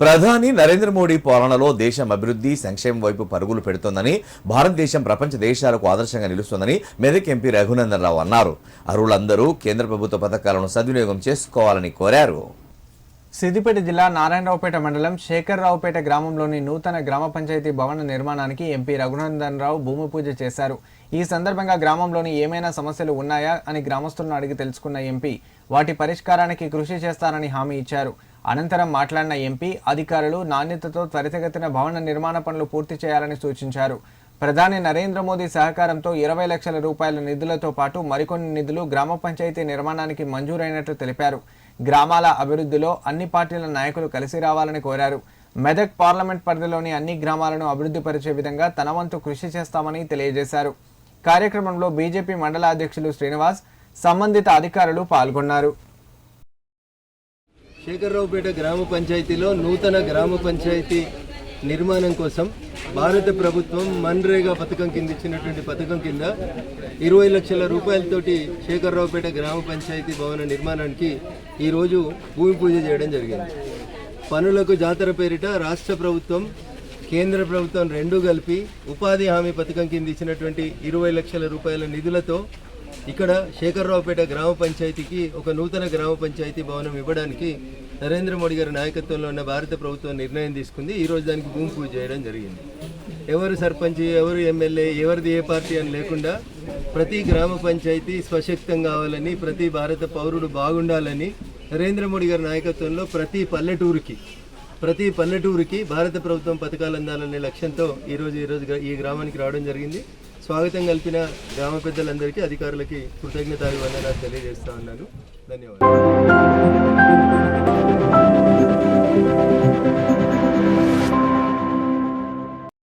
ప్రధాని నరేంద్ర మోడీ పాలనలో దేశం అభివృద్ధి సంక్షేమం వైపు పరుగులు పెడుతోందని భారతదేశం ప్రపంచ దేశాలకు ఆదర్శంగా నిలుస్తోందని మెదక్ ఎంపీ రఘునందన్ రావు అన్నారు. అర్హులందరూ కేంద్ర ప్రభుత్వ పథకాలను సద్వినియోగం చేసుకోవాలని కోరారు. సిద్దిపేట జిల్లా నారాయణరావుపేట మండలం శేఖర్రావుపేట గ్రామంలోని నూతన గ్రామ పంచాయతీ భవన నిర్మాణానికి ఎంపీ రఘునందన్ రావు భూమి పూజ చేశారు. ఈ సందర్భంగా గ్రామంలోని ఏమైనా సమస్యలు ఉన్నాయా అని గ్రామస్తులను అడిగి తెలుసుకున్న ఎంపీ వాటి పరిష్కారానికి కృషి చేస్తానని హామీ ఇచ్చారు. అనంతరం మాట్లాడిన ఎంపీ అధికారులు నాణ్యతతో త్వరితగతిన భవన నిర్మాణ పనులు పూర్తి చేయాలని సూచించారు. ప్రధాని నరేంద్ర మోదీ సహకారంతో ఇరవై లక్షల రూపాయల నిధులతో పాటు మరికొన్ని నిధులు గ్రామ పంచాయతీ నిర్మాణానికి మంజూరైనట్లు తెలిపారు. గ్రామాల అభివృద్ధిలో అన్ని పార్టీల నాయకులు కలిసి రావాలని కోరారు. మెదక్ పార్లమెంట్ పరిధిలోని అన్ని గ్రామాలను అభివృద్ధి పరిచే విధంగా తన వంతు కృషి చేస్తామని తెలియజేశారు. కార్యక్రమంలో బీజేపీ మండల అధ్యక్షులు శ్రీనివాస్ సంబంధిత అధికారులు పాల్గొన్నారు. శేఖర్రావుపేట గ్రామ పంచాయతీలో నూతన గ్రామ పంచాయతీ నిర్మాణం కోసం భారత ప్రభుత్వం మన్రేగా పథకం కింద ఇచ్చినటువంటి పథకం కింద ఇరవై లక్షల రూపాయలతోటి శేఖర్రావుపేట గ్రామ పంచాయతీ భవన నిర్మాణానికి ఈరోజు భూమి పూజ చేయడం జరిగింది. పనులకు జాతర పేరిట రాష్ట్ర ప్రభుత్వం కేంద్ర ప్రభుత్వం రెండు కలిపి ఉపాధి హామీ పథకం కింద ఇచ్చినటువంటి ఇరవై లక్షల రూపాయల నిధులతో ఇక్కడ శేఖర్రావుపేట గ్రామ పంచాయతీకి ఒక నూతన గ్రామ పంచాయతీ భవనం ఇవ్వడానికి నరేంద్ర మోడీ గారి నాయకత్వంలో ఉన్న భారత ప్రభుత్వం నిర్ణయం తీసుకుంది. ఈ రోజు దానికి భూమి పూజ చేయడం జరిగింది. ఎవరు సర్పంచ్ ఎవరు ఎమ్మెల్యే ఎవరిది ఏ పార్టీ అని లేకుండా ప్రతి గ్రామ పంచాయతీ స్వశక్తం కావాలని ప్రతి భారత పౌరుడు బాగుండాలని నరేంద్ర మోడీ గారి నాయకత్వంలో ప్రతి పల్లెటూరుకి ప్రతి పల్లెటూరుకి భారత ప్రభుత్వం పథకాలు అందాలనే లక్ష్యంతో ఈరోజు ఈరోజు ఈ గ్రామానికి రావడం జరిగింది. స్వాగతం కల్పిన గ్రామ పెద్దలందరికీ అధికారులకి కృతజ్ఞతాభివందనాలు తెలియజేస్తా ఉన్నాను. ధన్యవాదాలు.